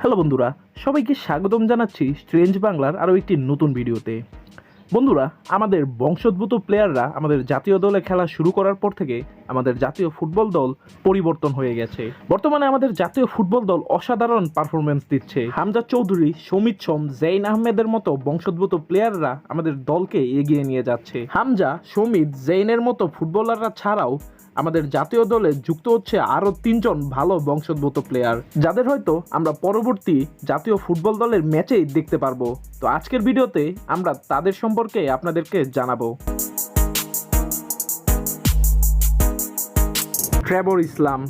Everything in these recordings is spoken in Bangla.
হ্যালো বন্ধুরা, সবাইকে স্বাগতম জানাচ্ছি স্ট্রেঞ্জ বাংলার আরও একটি নতুন ভিডিওতে। বন্ধুরা, আমাদের বংশোদ্ভূত প্লেয়াররা আমাদের জাতীয় দলে খেলা শুরু করার পর থেকে আমাদের জাতীয় ফুটবল দল পরিবর্তন হয়ে গেছে। বর্তমানে আমাদের জাতীয় ফুটবল দল অসাধারণ পারফরমেন্স দিচ্ছে। হামজা চৌধুরী, সমিত সোম জৈন আহমেদের মতো বংশোদ্ভূত প্লেয়াররা আমাদের দলকে এগিয়ে নিয়ে যাচ্ছে। হামজা, সমিত জৈনের মতো ফুটবলাররা ছাড়াও আমাদের জাতীয় দলে যুক্ত হচ্ছে আরও তিনজন ভালো বংশোদ্ভূত প্লেয়ার যাদের হয়তো আমরা পরবর্তী জাতীয় ফুটবল দলের ম্যাচেই দেখতে পারব। তো আজকের ভিডিওতে আমরা তাদের সম্পর্কে আপনাদেরকে জানাব। ট্রেবর ইসলাম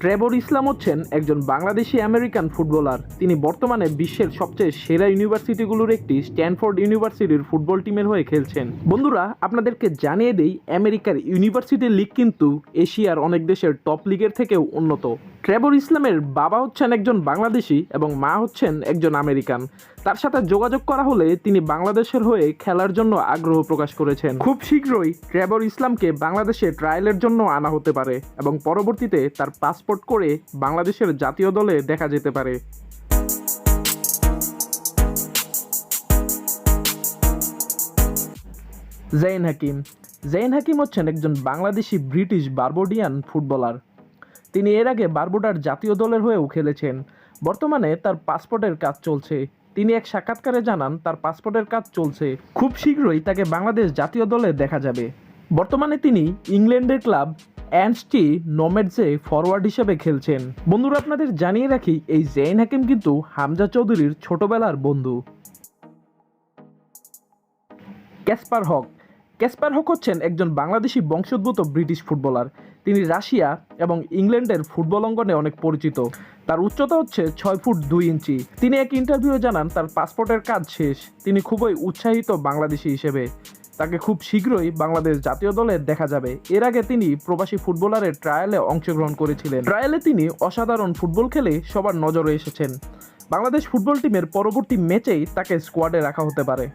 ট্রেবর ইসলাম হচ্ছেন একজন বাংলাদেশি আমেরিকান ফুটবলার। তিনি বর্তমানে বিশ্বের সবচেয়ে সেরা ইউনিভার্সিটিগুলোর একটি স্ট্যানফোর্ড ইউনিভার্সিটির ফুটবল টিমের হয়ে খেলছেন। বন্ধুরা, আপনাদেরকে জানিয়ে দেই, আমেরিকার ইউনিভার্সিটি লিগ কিন্তু এশিয়ার অনেক দেশের টপ লিগের থেকেও উন্নত। ট্রেবর ইসলামের বাবা হচ্ছেন একজন বাংলাদেশি এবং মা হচ্ছেন একজন আমেরিকান। তার সাথে যোগাযোগ করা হলে তিনি বাংলাদেশের হয়ে খেলার জন্য আগ্রহ প্রকাশ করেছেন। খুব শীঘ্রই ট্রেবর ইসলামকে বাংলাদেশে ট্রায়ালের জন্য আনা হতে পারে এবং পরবর্তীতে তার পাসপোর্ট করে বাংলাদেশের জাতীয় দলে দেখা যেতে পারে। জৈন হাকিম। জৈন হাকিম হচ্ছেন একজন বাংলাদেশি ব্রিটিশ বারবোডিয়ান ফুটবলার। তিনি এর আগে বারবুডার জাতীয় দলের হয়েও খেলেছেন। বর্তমানে তার পাসপোর্টের কাজ চলছে। তিনি এক সাক্ষাৎকারে জানান, তার পাসপোর্টের কাজ চলছে। খুব শীঘ্রই তাকে বাংলাদেশ জাতীয় দলে দেখা যাবে। বর্তমানে তিনি ইংল্যান্ডের ক্লাব অ্যান্সটি নোমেডসে ফরওয়ার্ড হিসেবে খেলছেন। বন্ধুরা, আপনাদের জানিয়ে রাখি, এই জেইন হাকিম কিন্তু হামজা চৌধুরীর ছোটবেলার বন্ধু। ক্যাসপার হক। ক্যাসপার হক হচ্ছেন একজন বাংলাদেশি বংশোদ্ভূত ব্রিটিশ ফুটবলার। তিনি রাশিয়া এবং ইংল্যান্ডের ফুটবল অঙ্গনে অনেক পরিচিত। তার উচ্চতা হচ্ছে ছয় ফুট দুই ইঞ্চি। তিনি এক ইন্টারভিউ জানান, তার পাসপোর্টের কাজ শেষ। তিনি খুবই উৎসাহিত বাংলাদেশি হিসেবে। তাকে খুব শীঘ্রই বাংলাদেশ জাতীয় দলে দেখা যাবে। এর আগে তিনি প্রবাসী ফুটবলারের ট্রায়ালে অংশগ্রহণ করেছিলেন। ট্রায়ালে তিনি অসাধারণ ফুটবল খেলে সবার নজরে এসেছেন। বাংলাদেশ ফুটবল টিমের পরবর্তী ম্যাচেই তাকে স্কোয়াডে রাখা হতে পারে।